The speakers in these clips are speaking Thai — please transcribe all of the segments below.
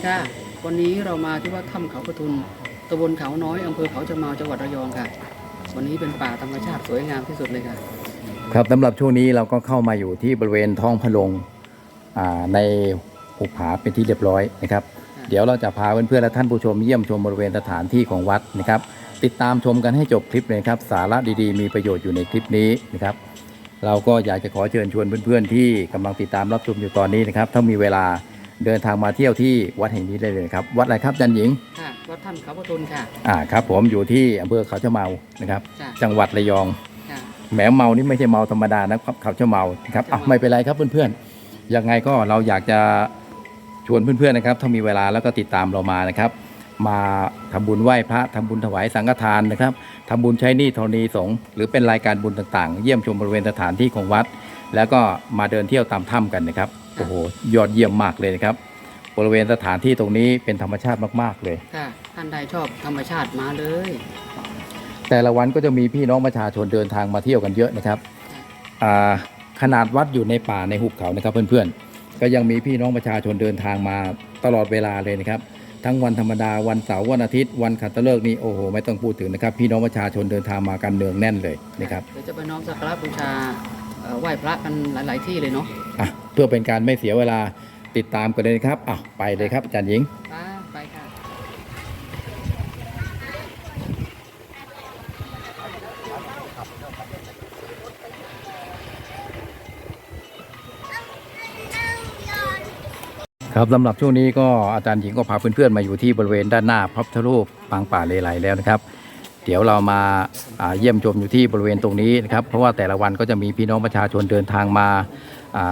สวัสดีค่ะ วันนี้เรามาที่วัดถ้ำเขาประทุนตำบลเขาน้อยอำเภอเขาจะเมาจังหวัดระยองค่ะ วันนี้เป็นป่าธรรมชาติสวยงามที่สุดเลยค่ะ ครับสำหรับช่วงนี้เราก็เข้ามาอยู่ที่บริเวณท้องพระโลงอ่าในหุบผาเป็นที่เรียบร้อยนะครับครับ เดี๋ยวเราจะพาเพื่อนๆและท่านผู้ชมเยี่ยมชมบริเวณสถานที่ของวัดนะครับ ติดตามชมกันให้จบคลิปเลยครับ สาระดีๆ มีประโยชน์อยู่ในคลิปนี้นะครับ เราก็อยากจะขอเชิญชวนเพื่อนๆที่กำลังติดตามรับชมอยู่ตอนนี้นะครับ ถ้ามีเวลา เดินทางมาเที่ยวที่วัดแห่งนี้ได้เลยครับ วัดอะไรครับจันหญิงค่ะวัดถ้ำเขาประทุนค่ะ อ่าครับ ผมอยู่ที่อำเภอเขาชะเมานะครับ จ้ะ จังหวัดระยอง ค่ะ แหมเมานี่ไม่ใช่เมาธรรมดานะครับเขาจะเมานะครับอะไม่เป็นไรครับเพื่อนๆยังไงก็เราอยากจะชวนเพื่อนๆนะครับ ถ้ามีเวลาแล้วก็ติดตามเรามานะครับ มาทำบุญไหว้พระทำบุญถวายสังฆทานนะครับทำบุญใช้หนี้ธรณีสงฆ์หรือเป็นรายการบุญต่างๆ เยี่ยมชมบริเวณสถานที่ของวัด แล้วก็มาเดินเที่ยวตามถ้ำกันนะครับ โอ้โหยอดเยี่ยมมากเลยนะครับ บริเวณสถานที่ตรงนี้เป็นธรรมชาติมาก ๆ เลย ค่ะท่านใดชอบธรรมชาติมาเลย แต่ละวันก็จะมีพี่น้องประชาชนเดินทางมาเที่ยวกันเยอะนะครับอ่าขนาดวัดอยู่ในป่าในหุบเขานะครับเพื่อนๆ ก็ยังมีพี่น้องประชาชนเดินทางมาตลอดเวลาเลยนะครับ ทั้งวันธรรมดาวันเสาร์วันอาทิตย์วันขัตฤกษ์นี่โอ้โหไม่ต้องพูดถึงนะครับ พี่น้องประชาชนเดินทางมากันเนืองแน่นเลยนะครับ เดี๋ยวจะไปน้อมสักการะบูชาเอ่อไหว้พระกันหลาย ๆ ที่เลยเนาะอะเพื่อเป็นการไม่เสียเวลาติดตามกันเลยนะครับอะไปเลยครับอาจารย์หญิงไปไปค่ะ ครับสำหรับช่วงนี้ก็อาจารย์หญิงก็พาเพื่อนๆมาอยู่ที่บริเวณด้านหน้าพระพุทธรูปปางป่าเลไลแล้วนะครับ เดี๋ยวเรามาเยี่ยมชมอยู่ที่บริเวณตรงนี้นะครับ เพราะว่าแต่ละวันก็จะมีพี่น้องประชาชนเดินทางมา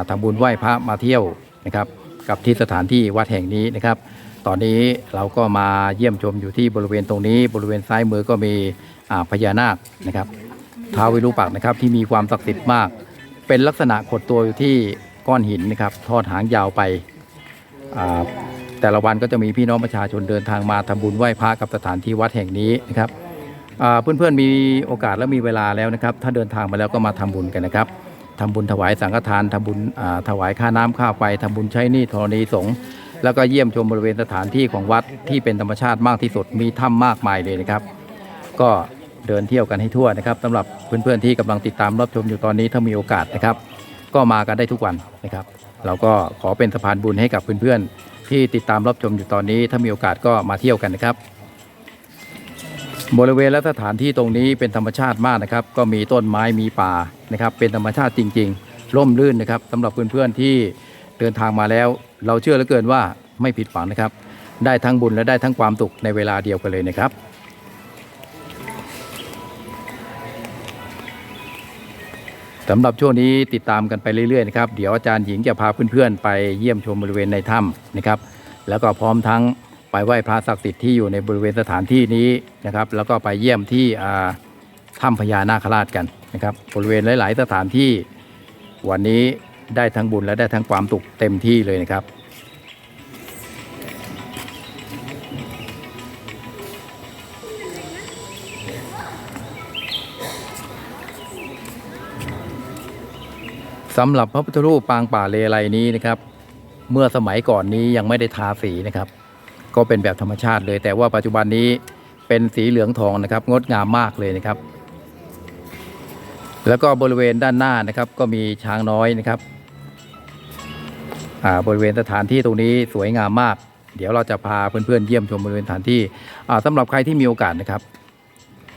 ทำบุญไหว้พระมาเที่ยวนะครับ กับที่สถานที่วัดแห่งนี้นะครับ ตอนนี้เราก็มาเยี่ยมชมอยู่ที่บริเวณตรงนี้ บริเวณซ้ายมือก็มีพญานาคนะครับท้าววิรูปักษ์นะครับที่มีความศักดิ์สิทธิ์มาก เป็นลักษณะขดตัวอยู่ที่ก้อนหินนะครับ ทอดหางยาวไปแต่ละวันก็จะมีพี่น้องประชาชนเดินทางมาทำบุญไหว้พระกับสถานที่วัดแห่งนี้นะครับ เพื่อนๆมีโอกาสและมีเวลาแล้วนะครับ ถ้าเดินทางมาแล้วก็มาทำบุญกันนะครับทำบุญถวายสังฆทานทำบุญถวายค่าน้ำค่าไฟทำบุญใช้หนี้ธรณีสงฆ์แล้วก็เยี่ยมชมบริเวณสถานที่ของวัดที่เป็นธรรมชาติมากที่สุดมีถ้ำมากมายเลยนะครับ ก็เดินเที่ยวกันให้ทั่วนะครับสำหรับเพื่อนๆที่กำลังติดตามรับชมอยู่ตอนนี้ถ้ามีโอกาสนะครับ ก็มากันได้ทุกวันนะครับ เราก็ขอเป็นสะพานบุญให้กับเพื่อนๆที่ติดตามรับชมอยู่ตอนนี้ ถ้ามีโอกาสก็มาเที่ยวกันนะครับ บริเวณและสถานที่ตรงนี้เป็นธรรมชาติมากนะครับ ก็มีต้นไม้มีป่านะครับ เป็นธรรมชาติจริง ๆ ร่มรื่นนะครับสำหรับเพื่อนๆที่เดินทางมาแล้ว เราเชื่อเหลือเกินว่าไม่ผิดหวังนะครับ ได้ทั้งบุญและได้ทั้งความสุขในเวลาเดียวกันเลยนะครับสำหรับช่วงนี้ติดตามกันไปเรื่อยๆนะครับเดี๋ยวอาจารย์หญิงจะพาเพื่อนๆไปเยี่ยมชมบริเวณในถ้ำนะครับ แล้วก็พร้อมทั้ง ไปไหว้พระศักดิ์สิทธิ์ที่อยู่ในบริเวณสถานที่นี้นะครับ แล้วก็ไปเยี่ยมที่ถ้ำพญานาคราชกันนะครับ บริเวณหลาย ๆ สถานที่วันนี้ได้ทั้งบุญและได้ทั้งความสุขเต็มที่เลยนะครับสำหรับพระพุทธรูปปางป่าเลไลนี้นะครับ เมื่อสมัยก่อนนี้ยังไม่ได้ทาสีนะครับ ก็เป็นแบบธรรมชาติเลย แต่ว่าปัจจุบันนี้เป็นสีเหลืองทองนะครับ งดงามมากเลยนะครับ แล้วก็บริเวณด้านหน้านะครับก็มีช้างน้อยนะครับอ่าบริเวณสถานที่ตรงนี้สวยงามมาก เดี๋ยวเราจะพาเพื่อนๆเยี่ยมชมบริเวณสถานที่อ่าสำหรับใครที่มีโอกาสนะครับ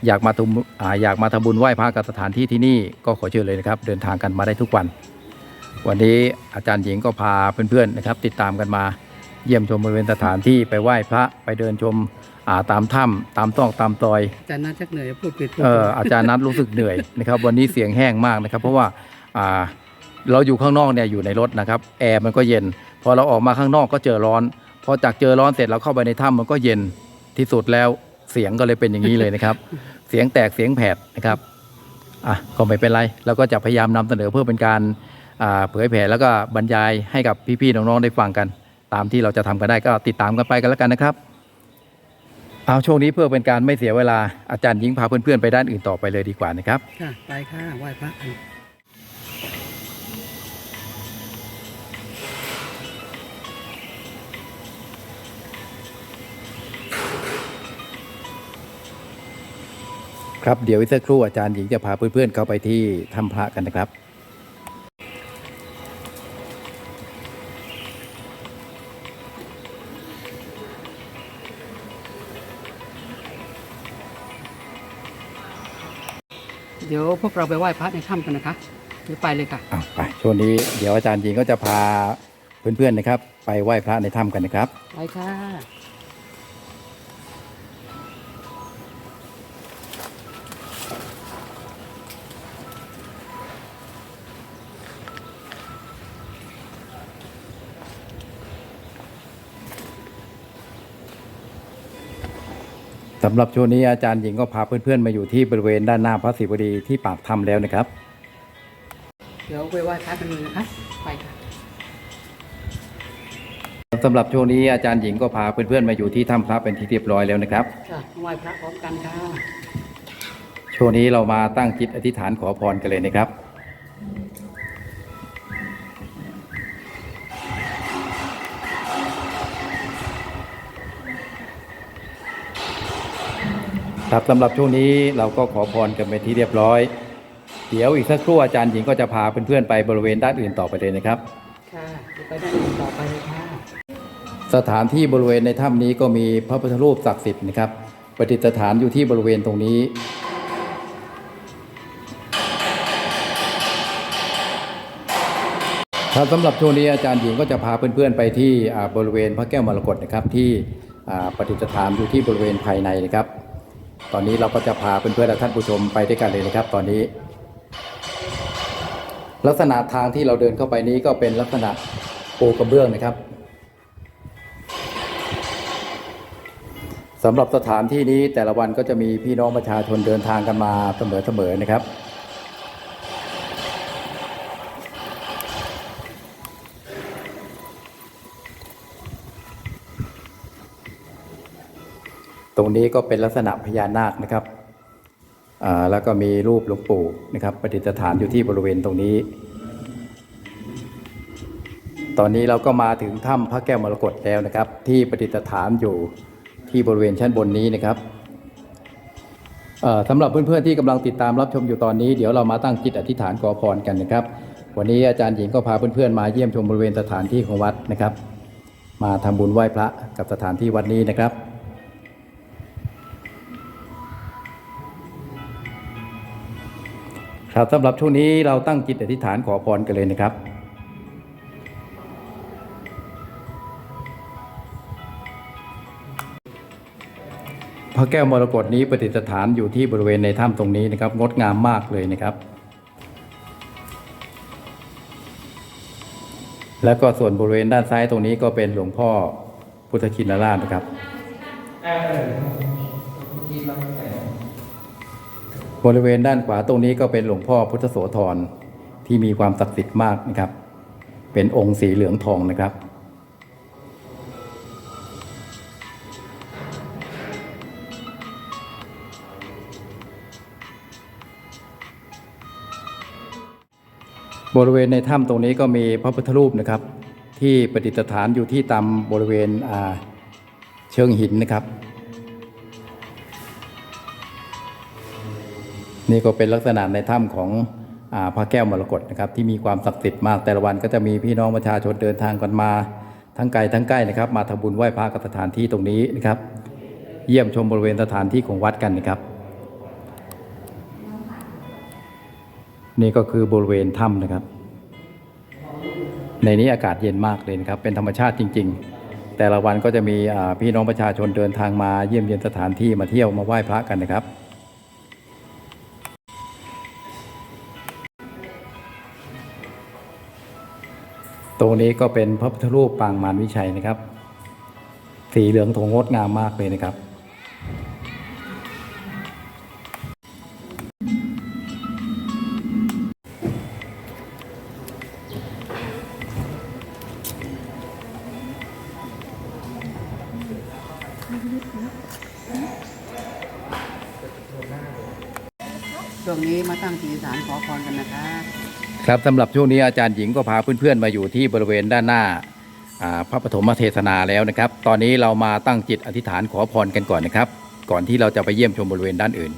อยากมาทุมอ่าอยากมาทำบุญไหว้พระกับสถานที่ที่นี่ก็ขอเชิญเลยนะครับ เดินทางกันมาได้ทุกวัน วันนี้อาจารย์หญิงก็พาเพื่อนๆนะครับ ติดตามกันมา เยี่ยมชมบริเวณสถานที่ไปไหว้พระไปเดินชมอ่าตามถ้ำตามตอกตามตอย อาจารย์น่าชักเหนื่อยพูดผิดพูดเอถูอกอาจารย์นัทรู้สึกเหนื่อยนะครับ วันนี้เสียงแห้งมากนะครับ เพราะว่าอ่าเราอยู่ข้างนอกเนี่ยอยู่ในรถนะครับแอร์มันก็เย็น พอเราออกมาข้างนอกก็เจอร้อน พอจากเจอร้อนเสร็จเราเข้าไปในถ้ำมันก็เย็นที่สุดแล้วเสียงก็เลยเป็นอย่างนี้เลยนะครับ เสียงแตกเสียงแผดนะครับอะก็ไม่เป็นไรเราก็จะพยายามนำเสนอเพื่อเป็นการอ่าเผยแผ่แล้วก็บรรยายให้กับพี่ๆน้องๆได้ฟังกัน ตามที่เราจะทำกันได้ก็ติดตามกันไปกันแล้วกันนะครับ เอาช่วงนี้เพื่อเป็นการไม่เสียเวลาอาจารย์หญิงพาเพื่อนๆไปด้านอื่นต่อไปเลยดีกว่านะครับค่ะไปค่ะไหว้พระครับเดี๋ยวอีกสักครู่อาจารย์หญิงจะพาเพื่อนๆเข้าไปที่ถ้ำพระกันนะครับ ดี๋ยวพวกเราไปไหว้พระในถ้ำกันนะคะหรือไปเลยค่ะ อ้าวไปช่วงนี้เดี๋ยวอาจารย์หญิงก็จะพาเพื่อนๆนะครับ ไปไหว้พระในถ้ำกันนะครับ ไปค่ะ สำหรับช่วงนี้อาจารย์หญิงก็พาเพื่อนๆมาอยู่ที่บริเวณด้านหน้าพระศิวดีที่ปากถ้ำแล้วนะครับ เดี๋ยวไปไหว้พระกันเลยนะคะไปค่ะ สำหรับช่วงนี้อาจารย์หญิงก็พาเพื่อนๆมาอยู่ที่ถ้ำพระเป็นที่เรียบร้อยแล้วนะครับ ค่ะไหว้พระพร้อมกันค่ะ ช่วงนี้เรามาตั้งจิตอธิษฐานขอพรกันเลยนะครับ ครับสำหรับช่วงนี้เราก็ขอพรกันไปนที่เรียบร้อย เดี๋ยวอีกสักครู่อาจารย์หญิงก็จะพาเพื่อนๆไปบริเวณด้านอื่นต่อไปเลยนะครับ ค่ะเดี๋ยวไปด้านอื่นต่อไปเลยค่ะ สถานที่บริเวณในถ้ำนี้ก็มีพระพุทธรูปศักดิ์สิทธิ์นะครับประดิษฐานอยู่ที่บริเวณตรงนี้ ครับสำหรับช่วงนี้อาจารย์หญิงก็จะพาเพื่อนๆไปที่อ่าบริเวณพระแก้วมรกตนะครับที่อ่าประดิษฐานอยู่ที่บริเวณภายในนะครับ ตอนนี้เราก็จะพาเพื่อนๆและท่านผู้ชมไปด้วยกันเลยนะครับ ตอนนี้ ลักษณะทางที่เราเดินเข้าไปนี้ก็เป็นลักษณะปูกระเบื้องนะครับสำหรับสถานที่นี้แต่ละวันก็จะมีพี่น้องประชาชนเดินทางกันมาเสมอๆนะครับ รงนี้ก็เป็นลักษณะพญานาคนะครับอ่าแล้วก็มีรูปหลวงปู่นะครับประดิษฐานอยู่ที่บริเวณตรงนี้ ตอนนี้เราก็มาถึงถ้ำพระแก้วมรกตแล้วนะครับ ที่ประดิษฐานอยู่ที่บริเวณชั้นบนนี้นะครับเอ่อสำหรับเพื่อนๆที่กำลังติดตามรับชมอยู่ตอนนี้เดี๋ยวเรามาตั้งจิตอธิษฐานขอพรกันนะครับ วันนี้อาจารย์หญิงก็พาเพื่อนๆมาเยี่ยมชมบริเวณสถานที่ของวัดนะครับ มาทำบุญไหว้พระกับสถานที่วัดนี้นะครับ ครับสำหรับช่วงนี้เราตั้งจิตอธิษฐานขอพรกันเลยนะครับ พระแก้วมรกตนี้ประดิษฐานอยู่ที่บริเวณในถ้ำตรงนี้นะครับ งดงามมากเลยนะครับ แล้วก็ส่วนบริเวณด้านซ้ายตรงนี้ก็เป็นหลวงพ่อพุทธชินราชนะครับ บริเวณด้านขวาตรงนี้ก็เป็นหลวงพ่อพุทธโสธรที่มีความศักดิ์สิทธิ์มากนะครับ เป็นองค์สีเหลืองทองนะครับ บริเวณในถ้ำตรงนี้ก็มีพระพุทธรูปนะครับ ที่ประดิษฐานอยู่ที่ตามบริเวณเชิงหินนะครับ นี่ก็เป็นลักษณะในถ้ำของอพระแก้วมรกตนะครับที่มีความศักดิ์สิทธิ์มากแต่ละวันก็จะมีพี่น้องประชาชนเดินทางกันมา ทั้งไกลทั้งใกล้นะครับ มาทำบุญไหว้พระกับสถานที่ตรงนี้นะครับ เยี่ยมชมบริเวณสถานที่ของวัดกันนะครับ นี่ก็คือบริเวณถ้ำนะครับ ในนี้อากาศเย็นมากเลยนะครับ เป็นธรรมชาติจริง ๆ แต่ละวันก็จะมีพี่น้องประชาชนเดินทางมาเยี่ยมเยียนสถานที่มาเที่ยวมาไหว้พระกันนะครับ ตรงนี้ก็เป็นพระพุทธรูปปางมารวิชัยนะครับ สีเหลืองทองงดงามมากเลยนะครับ ครับสำหรับช่วงนี้อาจารย์หญิงก็พาเพื่อนๆมาอยู่ที่บริเวณด้านหน้าพระปฐมเทศนาแล้วนะครับ ตอนนี้เรามาตั้งจิตอธิษฐานขอพรกันก่อนนะครับ ก่อนที่เราจะไปเยี่ยมชมบริเวณด้านอื่น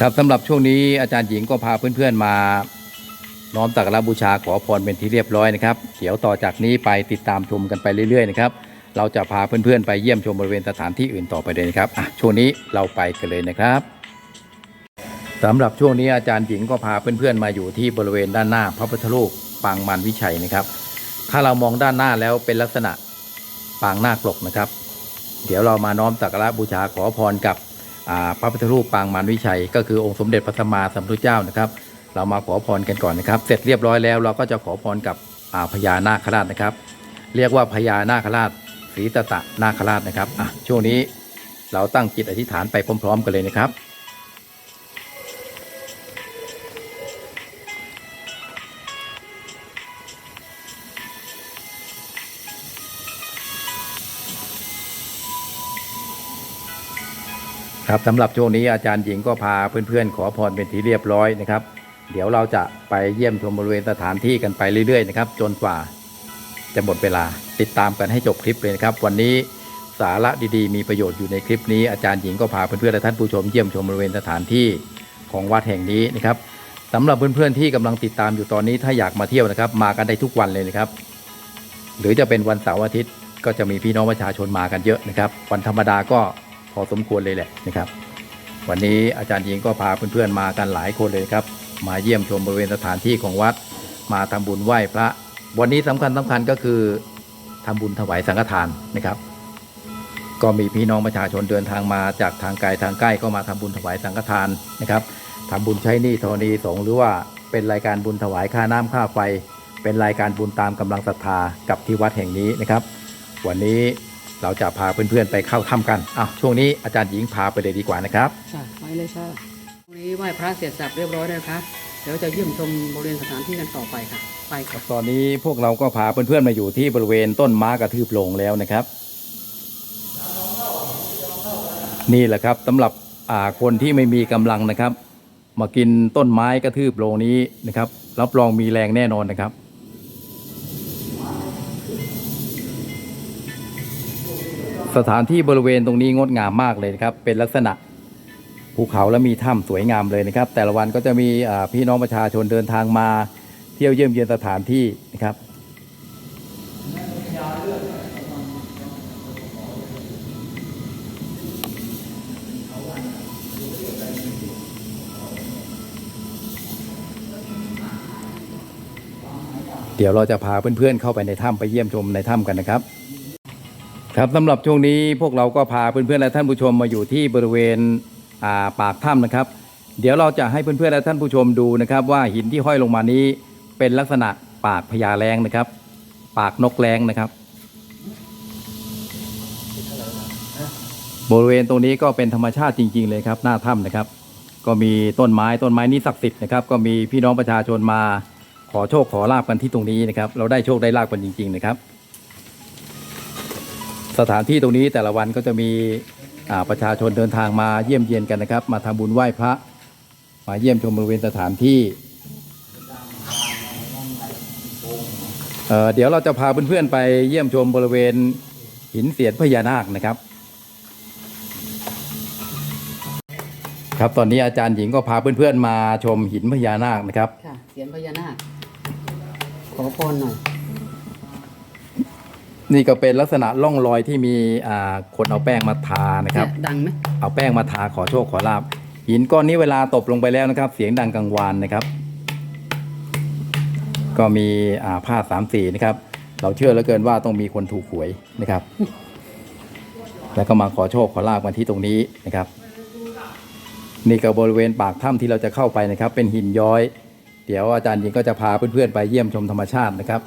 ครับสำหรับช่วงนี้อาจารย์หญิงก็พาเพื่อนๆมาน้อมตักรับบูชาขอพรเป็นที่เรียบร้อยนะครับ เดี๋ยวต่อจากนี้ไปติดตามชมกันไปเรื่อยๆนะครับ เราจะพาเพื่อนๆ ไปเยี่ยมชมบริเวณสถานที่อื่นต่อไปเลยครับอะช่วงนี้เราไปกันเลยนะครับสำหรับช่วงนี้อาจารย์หญิงก็พาเพื่อนๆมาอยู่ที่บริเวณด้านหน้าพระพุทธรูปปางมันวิชัยนะครับ ถ้าเรามองด้านหน้าแล้วเป็นลักษณะปางนาคปลกนะครับ เดี๋ยวเรามาน้อมสักการะบูชาขอพรกับพระพุทธรูปปางมารวิชัย ก็คือองค์สมเด็จพระสัมมาสัมพุทธเจ้านะครับ เรามาขอพรกันก่อนนะครับ เสร็จเรียบร้อยแล้วเราก็จะขอพรกับพญานาคราชนะครับ เรียกว่าพญานาคราช ศรีตตะนาคราชนะครับอะช่วงนี้เราตั้งจิตอธิษฐานไปพร้อม ๆ กันเลยนะครับครับสำหรับช่วงนี้อาจารย์หญิงก็พาเพื่อนๆ ขอพรเป็นที่เรียบร้อยนะครับ เดี๋ยวเราจะไปเยี่ยมชมบริเวณสถานที่กันไปเรื่อยๆนะครับ จนกว่า จะหมดเวลาติดตามกันให้จบคลิปเลยนะครับ วันนี้สาระดีๆ มีประโยชน์อยู่ในคลิปนี้อาจารย์หญิงก็พาเพื่อนๆและท่านผู้ชมเยี่ยมชมบริเวณสถานที่ของวัดแห่งนี้นะครับสำหรับเพื่อนๆที่กำลังติดตามอยู่ตอนนี้ถ้าอยากมาเที่ยวนะครับ มากันได้ทุกวันเลยนะครับ หรือจะเป็นวันเสาร์อาทิตย์ก็จะมีพี่น้องประชาชนมากันเยอะนะครับ วันธรรมดาก็พอสมควรเลยแหละนะครับ วันนี้อาจารย์หญิงก็พาเพื่อนๆมากันหลายคนเลยครับ มาเยี่ยมชมบริเวณสถานที่ของวัด มาทำบุญไหว้พระ วันนี้สำคัญสำคัญก็คือทำบุญถวายสังฆทานนะครับ ก็มีพี่น้องประชาชนเดินทางมาจากทางไกลทางใกล้ก็มาทำบุญถวายสังฆทานนะครับทำบุญใช้หนี้ธรณีสงหรือว่าเป็นรายการบุญถวายค่าน้ำค่าไฟ เป็นรายการบุญตามกำลังศรัทธากับที่วัดแห่งนี้นะครับ วันนี้เราจะพาเพื่อนๆไปเข้าถ้ำกันอ้าวช่วงนี้อาจารย์หญิงพาไปเลยดีกว่านะครับค่ะไปเลยค่ะวันนี้ไหว้พระเสร็จสับเรียบร้อยแล้วนะคะ เดี๋ยวจะเยี่ยมชมบริเวณสถานที่กันต่อไปค่ะไปคค่ะรับตอนนี้พวกเราก็พาเพื่อนๆมาอยู่ที่บริเวณต้นม้ากระทืบโลงแล้วนะครับ นี่แหละครับสำหรับอ่าคนที่ไม่มีกำลังนะครับ มากินต้นไม้กระทืบโลงนี้นะครับ รับรองมีแรงแน่นอนนะครับ สถานที่บริเวณตรงนี้งดงามมากเลยนะครับ เป็นลักษณะ ภูเขาและมีถ้ำสวยงามเลยนะครับ แต่ละวันก็จะมีพี่น้องประชาชนเดินทางมา เที่ยวเยี่ยมเยียนสถานที่นะครับเดี๋ยวเราจะพาเพื่อนๆเข้าไปในถ้ำไปเยี่ยมชมในถ้ำกันนะครับ ครับสำหรับช่วงนี้พวกเราก็พาเพื่อนๆและท่านผู้ชมมาอยู่ที่บริเวณ ปากถ้ำนะครับ เดี๋ยวเราจะให้เพื่อนๆและท่านผู้ชมดูนะครับว่าหินที่ห้อยลงมานี้เป็นลักษณะปากพญาแรงนะครับ ปากนกแรงนะครับ บริเวณตรงนี้ก็เป็นธรรมชาติจริง ๆ เลยครับ หน้าถ้ำนะครับ ก็มีต้นไม้ต้นไม้นี้ศักดิ์สิทธิ์นะครับก็มีพี่น้องประชาชนมาขอโชคขอลาบกันที่ตรงนี้นะครับ เราได้โชคได้ลาบกันจริง ๆ นะครับ สถานที่ตรงนี้แต่ละวันก็จะมี ประชาชนเดินทางมาเยี่ยมเยียนกันนะครับ มาทำบุญไหว้พระ มาเยี่ยมชมบริเวณสถานที่เเดี๋ยวเราจะพาเพื่อนๆไปเยี่ยมชมบริเวณหินเสียนพญานาคนะครับ ครับตอนนี้อาจารย์หญิงก็พาเพื่อนๆมาชมหินพญานาคนะครับค่ะเสียงพญานาคขอพรหน่อย นี่ก็เป็นลักษณะร่องรอยที่มีอ่าคนเอาแป้งมาทานะครับ เนี่ยดังไหมเอาแป้งมาทาขอโชคขอลาบหินก้อนนี้เวลาตบลงไปแล้วนะครับ เสียงดังกังวานนะครับ ก็มีอ่าผ้าสามสีนะครับ เราเชื่อเหลือเกินว่าต้องมีคนถูกหวยนะครับ แล้วก็มาขอโชคขอลาบกันที่ตรงนี้นะครับ นี่ก็บริเวณปากถ้ำที่เราจะเข้าไปนะครับ เป็นหินย้อย เดี๋ยวอาจารย์หญิงก็จะพาเพื่อนๆไปเยี่ยมชมธรรมชาตินะครับ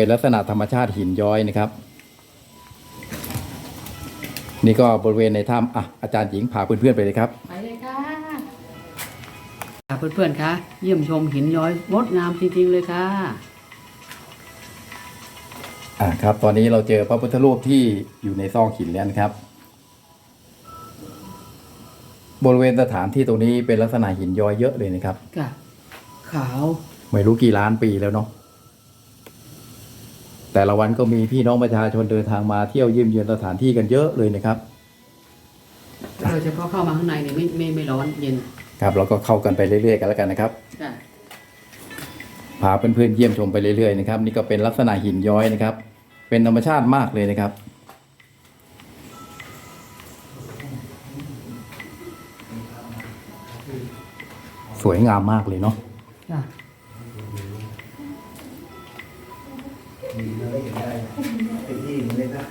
เป็นลักษณะธรรมชาติหินย้อยนะครับ นี่ก็บริเวณในถ้ำอะอาจารย์หญิงพาเพื่อนๆไปเลยครับ ไปเลยค่ะค่ะเพื่อนๆคะเยี่ยมชมหินย้อยงดงามจริงๆเลยค่ะอ่าครับ ตอนนี้เราเจอพระพุทธรูปที่อยู่ในซอกหินแล้วนะครับ บริเวณสถานที่ตรงนี้เป็นลักษณะหินย้อยเยอะเลยนะครับค่ะขาว ไม่รู้กี่ล้านปีแล้วเนาะ แต่ละวันก็มีพี่น้องประชาชนเดินทางมาเที่ยวเยี่ยมเยือนสถานที่กันเยอะเลยนะครับเรายเฉพาะเข้ามาข้างในเนี่ยไม่ไม่ไม่ร้อนเย็น ครับเราก็เข้ากันไปเรื่อยๆกันแล้วกันนะครับจ้ะพาเพื่อนๆเยี่ยมชมไปเรื่อยๆนะครับ นี่ก็เป็นลักษณะหินย้อยนะครับ เป็นธรรมชาติมากเลยนะครับสวยงามมากเลยเนาะ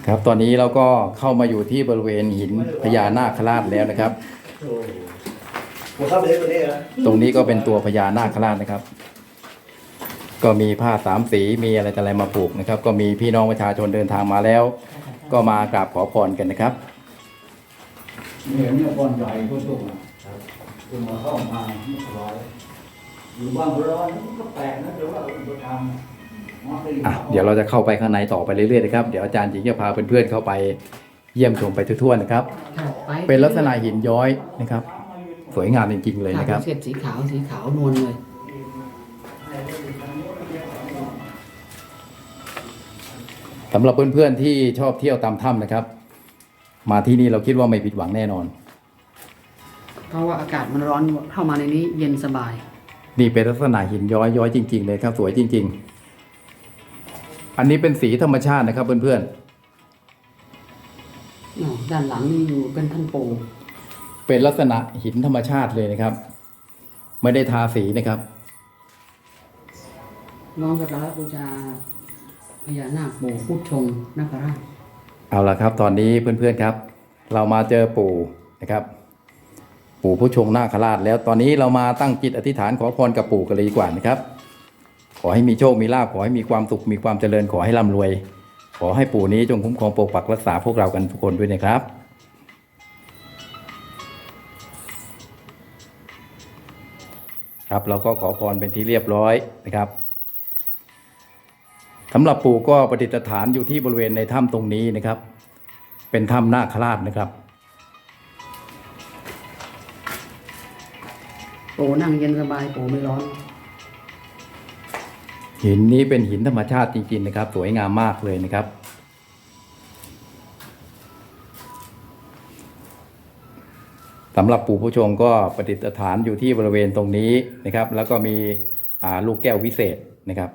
ครับ ตอนนี้เราก็เข้ามาอยู่ที่บริเวณหินพญานาคราชแล้วนะครับผมเข้าไปเล่นตัวนี้เหรอตรงนี้ก็เป็นตัวพญานาคราชนะครับ ก็มีผ้าสามสีมีอะไรต่ออะไรมาปลูกนะครับ ก็มีพี่น้องประชาชนเดินทางมาแล้ว ก็มากราบขอพรกันนะครับเนี่ยเนี่ยบอลใหญ่ก็สูงนะครับคือมาเข้ามาไม่สบายอยู่บ้านร้อนมันก็แปลกนะแต่ว่าเราทำมาเป็น อะเดี๋ยวเราจะเข้าไปข้างในต่อไปเรื่อยๆนะครับ เดี๋ยวอาจารย์หญิงจะพาเพื่อนๆเข้าไปเยี่ยมชมไปทั่วๆนะครับค่ะไปเป็นลักษณะหินย้อยนะครับ สวยงามจริงๆเลยค่ะนะครับเสร็จสีขาวสีขาวนวลเลยสำหรับเพื่อนๆที่ชอบเที่ยวตามถ้ำนะครับ มาที่นี่เราคิดว่าไม่ผิดหวังแน่นอน เพราะว่าอากาศมันร้อนเข้ามาในนี้เย็นสบาย นี่เป็นลักษณะหินย้อยย้อยจริง ๆ เลยครับสวยจริง ๆ อันนี้เป็นสีธรรมชาตินะครับเพื่อนอ๋อด้านหลังนี่อยู่เป็นท่านปู่ๆเป็นลักษณะหินธรรมชาติเลยนะครับ ไม่ได้ทาสีนะครับ น้องสักการะบูชาพญานาคปู่พุทธชงนาคราชเอาละครับ ตอนนี้เพื่อนๆครับ เรามาเจอปู่นะครับ ปู่ผู้ชงนาคราชแล้วตอนนี้เรามาตั้งจิตอธิษฐานขอพรกับปู่กันเลยดีกว่านะครับ ขอให้มีโชค มีลาภขอให้มีความสุข มีความเจริญ ขอให้ร่ำรวย ขอให้ปู่นี้จงคุ้มครองปกปักรักษาพวกเรากันทุกคนด้วยนะครับครับเราก็ขอพรเป็นที่เรียบร้อยนะครับสำหรับปู่ก็ประดิษฐานอยู่ที่บริเวณในถ้ำตรงนี้นะครับ เป็นถ้ำนาคราชนะครับปู่นั่งเย็นสบายปู่ไม่ร้อน หินนี้เป็นหินธรรมชาติจริงๆนะครับ สวยงามมากเลยนะครับ สำหรับปู่ผู้ชงก็ประดิษฐานอยู่ที่บริเวณตรงนี้นะครับ แล้วก็มีลูกแก้ววิเศษนะครับ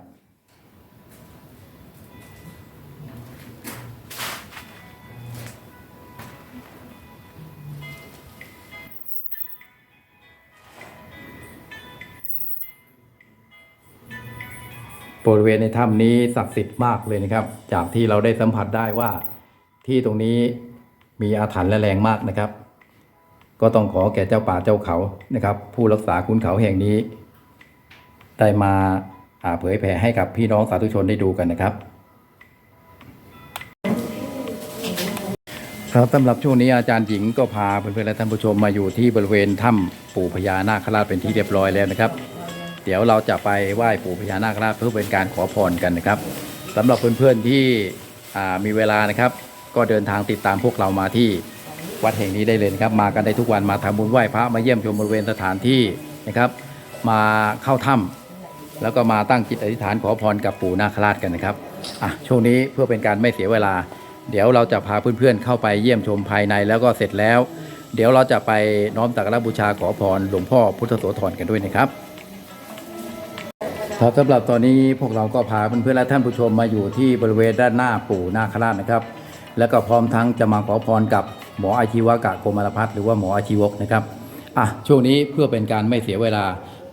บริเวณในถ้ำนี้ศักดิ์สิทธิ์มากเลยนะครับ จากที่เราได้สัมผัสได้ว่าที่ตรงนี้มีอาถรรพ์และแรงมากนะครับ ก็ต้องขอแก่เจ้าป่าเจ้าเขานะครับ ผู้รักษาคุณเขาแห่งนี้ ได้มาอ่าเผยแผ่ให้กับพี่น้องสาธุชนได้ดูกันนะครับ ครับสำหรับช่วงนี้อาจารย์หญิงก็พาเพื่อนๆและท่านผู้ชมมาอยู่ที่บริเวณถ้ำปู่พญานาคราชเป็นที่เรียบร้อยแล้วนะครับ เดี๋ยวเราจะไปไหว้ปู่พญานาคราชเพื่อเป็นการขอพรกันนะครับสำหรับเพื่อนๆที่อ่มีเวลานะครับ ก็เดินทางติดตามพวกเรามาที่วัดแห่งนี้ได้เลยนะครับ มากันได้ทุกวันมาทำบุญไหว้พระมาเยี่ยมชมบริเวณสถานที่นะครับ มาเข้าถ้ำแล้วก็มาตั้งจิตอธิษฐานขอพรกับปู่นาคราชกันนะครับอะช่วงนี้เพื่อเป็นการไม่เสียเวลา เดี๋ยวเราจะพาเพื่อนๆเข้าไปเยี่ยมชมภายในแล้วก็เสร็จแล้ว เดี๋ยวเราจะไปน้อมสักการะบูชาขอพรหลวงพ่อพุทธโสธรกันด้วยนะครับ ครับสำหรับตอนนี้พวกเราก็พาเพื่อนๆและท่านผู้ชมมาอยู่ที่บริเวณด้านหน้าปู่นาคราชนะครับ แล้วก็พร้อมทั้งจะมาขอพรกับหมออาชีวกะโกมารพัฒน์หรือว่าหมออาชีวกนะครับอะช่วงนี้เพื่อเป็นการไม่เสียเวลา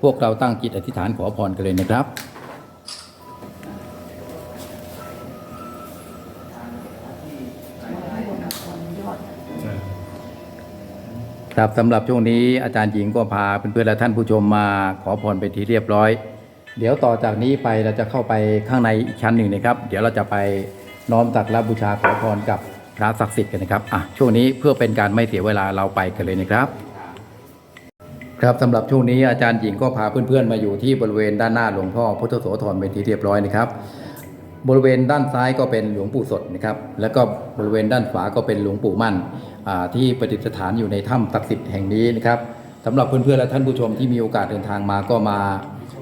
พวกเราตั้งจิตอธิษฐานขอพรกันเลยนะครับครับสำหรับช่วงนี้อาจารย์หญิงก็พาเพื่อนๆและท่านผู้ชมมาขอพรเป็นที่เรียบร้อย เดี๋ยวต่อจากนี้ไปเราจะเข้าไปข้างในอีกชั้นหนึ่งนะครับ เดี๋ยวเราจะไปน้อมสักระบูชาขอพรกับพระศักดิ์สิทธิ์กันนะครับอะช่วงนี้เพื่อเป็นการไม่เสียเวลาเราไปกันเลยนะครับ ครับสำหรับช่วงนี้อาจารย์หญิงก็พาเพื่อนๆมาอยู่ที่บริเวณด้านหน้าหลวงพ่อพุทธโสธรเป็นที่เรียบร้อยนะครับ บริเวณด้านซ้ายก็เป็นหลวงปู่สดนะครับ แล้วก็บริเวณด้านขวาก็เป็นหลวงปู่มั่นอ่าที่ประดิษฐานอยู่ในถ้ำศักดิ์สิทธิ์แห่งนี้นะครับสำหรับเพื่อนๆและท่านผู้ชมที่มีโอกาสเดินทางมาก็มา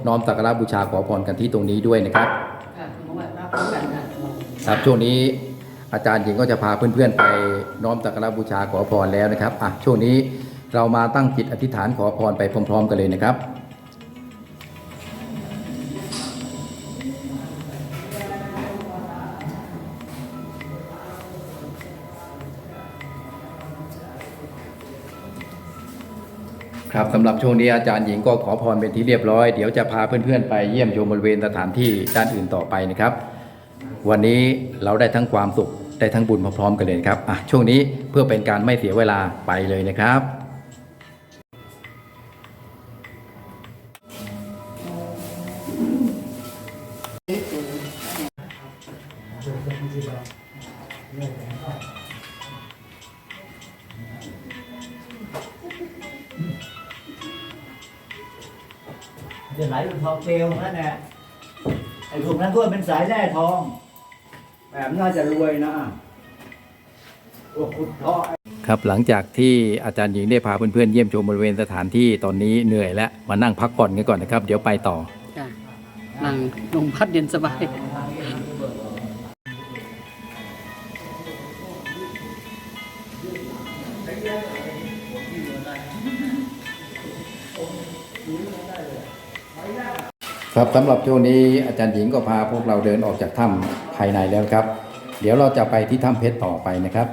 น้อมสักการะบูชาขอพรกันที่ตรงนี้ด้วยนะครับค่ะคุณหมอว่ารับพร้อมกันค่ะครับช่วงนี้อาจารย์หญิงก็จะพาเพื่อนๆไปน้อมสักการะบูชาขอพรแล้วนะครับอะช่วงนี้เรามาตั้งจิตอธิษฐานขอพรไปพร้อม ๆ กันเลยนะครับ ครับสำหรับช่วงนี้อาจารย์หญิงก็ขอพรเป็นที่เรียบร้อย เดี๋ยวจะพาเพื่อนๆ ไปเยี่ยมชมบริเวณสถานที่ด้านอื่นต่อไปนะครับ วันนี้เราได้ทั้งความสุขได้ทั้งบุญพร้อมๆกันเลยครับอะช่วงนี้เพื่อเป็นการไม่เสียเวลาไปเลยนะครับ เป็นสายแร่ทองแบบน่าจะรวยนะพวกขุดทองครับหลังจากที่อาจารย์หญิงได้พาเพื่อนๆเยี่ยมชมบริเวณสถานที่ตอนนี้เหนื่อยแล้วมานั่งพักผ่อนกันก่อนนะครับ เดี๋ยวไปต่อจ้ะนั่งลมพัดเย็นสบาย ครับสำหรับช่วงนี้อาจารย์หญิงก็พาพวกเราเดินออกจากถ้ำภายในแล้วครับ เดี๋ยวเราจะไปที่ถ้ำเพชรต่อไปนะครับ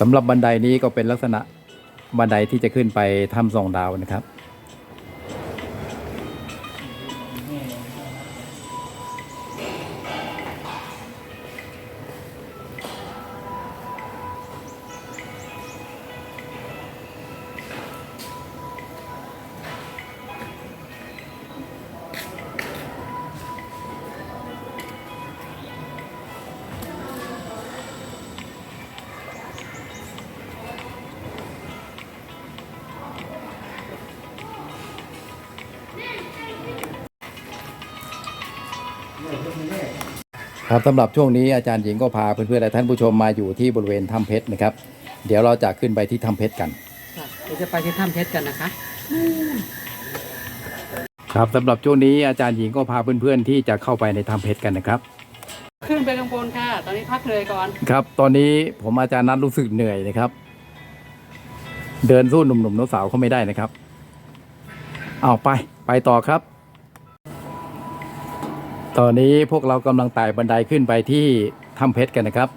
สำหรับบันไดนี้ก็เป็นลักษณะบันไดที่จะขึ้นไปถ้ำสองดาวนะครับ ครับสำหรับช่วงนี้อาจารย์หญิงก็พาเพื่อนๆและท่านผู้ชมมาอยู่ที่บริเวณถ้ำเพชรนะครับ เดี๋ยวเราจะขึ้นไปที่ถ้ำเพชรกันค่ะเดี๋ยวจะไปที่ถ้ำเพชรกันนะคะ ครับสำหรับช่วงนี้อาจารย์หญิงก็พาเพื่อนๆที่จะเข้าไปในถ้ำเพชรกันนะครับ ขึ้นไปข้างบนค่ะ ตอนนี้พักเลยก่อน ครับ ตอนนี้ผมอาจารย์นัทรู้สึกเหนื่อยนะครับ เดินสู้หนุ่มๆสาวๆเขาไม่ได้นะครับ เอาไปไปต่อครับ ตอนนี้พวกเรากำลังไต่บันไดขึ้นไปที่ถ้ำเพชรกันนะครับ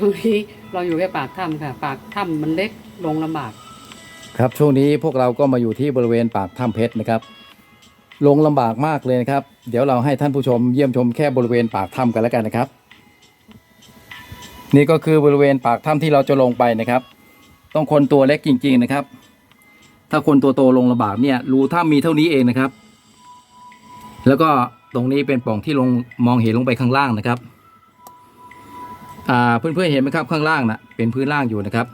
ตรงนี้เราอยู่แค่ปากถ้ำค่ะ ปากถ้ำมันเล็กลงลำบาก ครับช่วงนี้พวกเราก็มาอยู่ที่บริเวณปากถ้ำเพชรนะครับ ลงลำบากมากเลยนะครับ เดี๋ยวเราให้ท่านผู้ชมเยี่ยมชมแค่บริเวณปากถ้ำกันแล้วกันนะครับ นี่ก็คือบริเวณปากถ้ำที่เราจะลงไปนะครับ ต้องคนตัวเล็กจริง ๆนะครับ ถ้าคนตัวโตลงลำบากเนี่ยรูถ้ำมีเท่านี้เองนะครับ แล้วก็ตรงนี้เป็นปล่องที่ลงมองเห็นลงไปข้างล่างนะครับอ่าเพื่อนๆเห็นไหมครับข้างล่างนะเป็นพื้นล่างอยู่นะครับ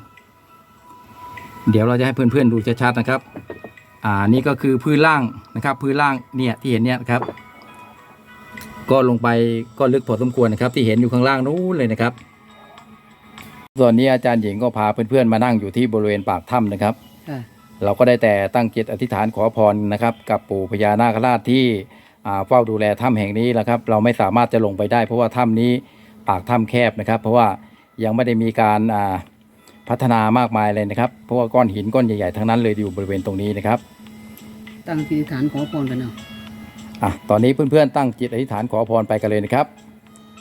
เดี๋ยวเราจะให้เพื่อนๆดูชัดๆนะครับ อ่านี่ก็คือพื้นล่างนะครับ พื้นล่างเนี่ยที่เห็นเนี่ยนะครับ ก็ลงไปก็ลึกพอสมควรนะครับ ที่เห็นอยู่ข้างล่างนู้นเลยนะครับ ส่วนนี้อาจารย์หญิงก็พาเพื่อนๆมานั่งอยู่ที่บริเวณปากถ้ำนะครับค่ะเราก็ได้แต่ตั้งจิตอธิษฐานขอพรนะครับ กับปู่พญานาคราชที่อ่าเฝ้าดูแลถ้ำแห่งนี้นะครับ เราไม่สามารถจะลงไปได้ เพราะว่าถ้ำนี้ปากถ้ำแคบนะครับ เพราะว่ายังไม่ได้มีการอ่าพัฒนามากมายเลยนะครับ เพราะว่าก้อนหินก้อนใหญ่ๆทั้งนั้นเลยอยู่บริเวณตรงนี้นะครับ ตั้งจิตฐานขอพรกันเนาะอะตอนนี้เพื่อนๆตั้งจิตอธิษฐานขอพรไปกันเลยนะครับ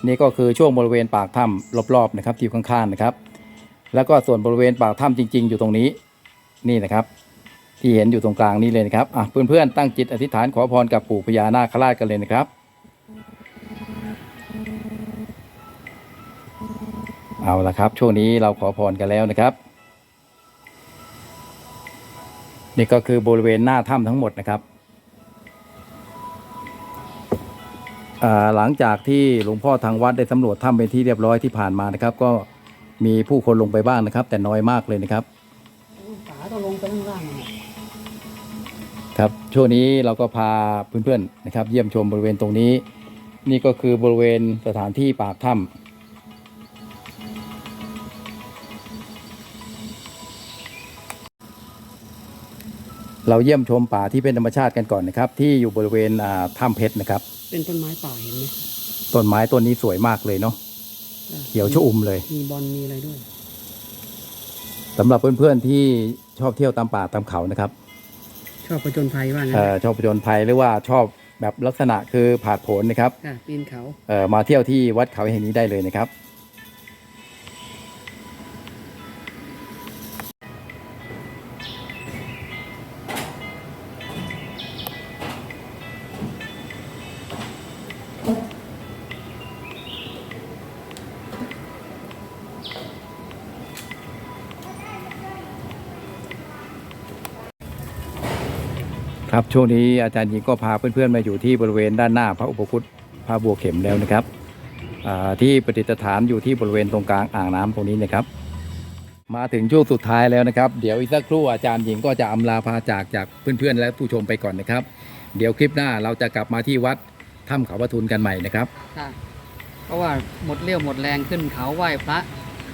นี่ก็คือช่วงบริเวณปากถ้ำรอบๆนะครับที่อยู่ข้างๆนะครับ แล้วก็ส่วนบริเวณปากถ้ำจริง ๆ อยู่ตรงนี้นี่นะครับ ที่เห็นอยู่ตรงกลางนี้เลยนะครับอะเพื่อนๆตั้งจิตอธิษฐานขอพรกับปู่พญานาคราชกันเลยนะครับ เอาละครับ ช่วงนี้เราขอพรกันแล้วนะครับ นี่ก็คือบริเวณหน้าถ้ำทั้งหมดนะครับ หลังจากที่หลวงพ่อทางวัดได้สำรวจถ้ำเป็นที่เรียบร้อยที่ผ่านมานะครับ ก็มีผู้คนลงไปบ้างนะครับ แต่น้อยมากเลยนะครับป๋าก็ลงไปข้างล่างครับช่วงนี้เราก็พาเพื่อนๆนะครับ เยี่ยมชมบริเวณตรงนี้ นี่ก็คือบริเวณสถานที่ปากถ้ำเราเยี่ยมชมป่าที่เป็นธรรมชาติกันก่อนนะครับ ที่อยู่บริเวณถ้ำเพชรนะครับ เป็นต้นไม้ป่าเห็นไหมต้นไม้ต้นนี้สวยมากเลยเนาะเขียวชอุ่มเลย มีบอลมีอะไรด้วยสำหรับเพื่อนๆที่ชอบเที่ยวตามป่าตามเขานะครับ ชอบประจนภัยว่างั้นเอ่อชอบผจญภัยหรือว่าชอบแบบลักษณะคือผาดโผนนะครับค่ะปีนเขาเอ่อมาเที่ยวที่วัดเขาแห่งนี้ได้เลยนะครับ ช่วงนี้อาจารย์หญิงก็พาเพื่อนๆมาอยู่ที่บริเวณด้านหน้าพระอุปคุตพระบัวเข็มแล้วนะครับอ่าที่ประดิษฐานอยู่ที่บริเวณตรงกลางอ่างน้ำตรงนี้นะครับ มาถึงช่วงสุดท้ายแล้วนะครับ เดี๋ยวอีกสักครู่อาจารย์หญิงก็จะอำลาพาจากจากเพื่อนๆ และผู้ชมไปก่อนนะครับ เดี๋ยวคลิปหน้าเราจะกลับมาที่วัดถ้ำเขาปทุนกันใหม่นะครับค่ะเพราะว่าหมดเรี่ยวหมดแรงขึ้นเขาไหว้พระ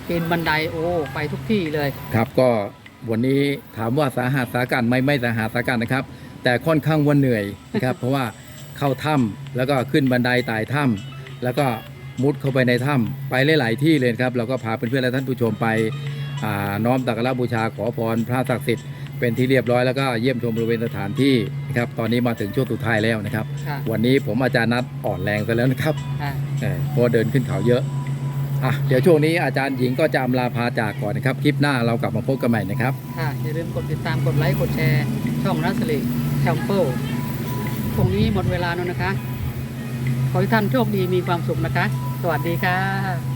ปีนบันไดโอ้ไปทุกที่เลย ครับก็วันนี้ถามว่าสาหัสสากันไหม่ไม่สาหัสสากันนะครับ แต่ค่อนข้างว่าเหนื่อยนะครับเพราะว่าเข้าถ้ำแล้วก็ขึ้นบันไดไต่ถ้ำแล้วก็มุดเข้าไปในถ้ำไปหลาย ๆ ที่เลยครับ เราก็พาเพื่อนๆและท่านผู้ชมไปอ่าน้อมตักการะบูชาขอพรพระศักดิ์สิทธิ์เป็นที่เรียบร้อยแล้วก็เยี่ยมชมบริเวณสถานที่นะครับตอนนี้มาถึงช่วงสุดท้ายแล้วนะครับ ค่ะวันนี้ผมอาจารย์นัดอ่อนแรงไปแล้วนะครับค่ะ เออเพราะว่าเดินขึ้นเขาเยอะอะเดี๋ยวช่วงนี้อาจารย์หญิงก็จะอำลาพาจากก่อนนะครับคลิปหน้าเรากลับมาพบกันใหม่นะครับ ค่ะอย่าลืมกดติดตามกดไลค์กดแชร์ ช่องรัสลิแคมเปิลตรงนี้หมดเวลาแล้วนะคะ ขอให้ท่านโชคดีมีความสุขนะคะ สวัสดีค่ะ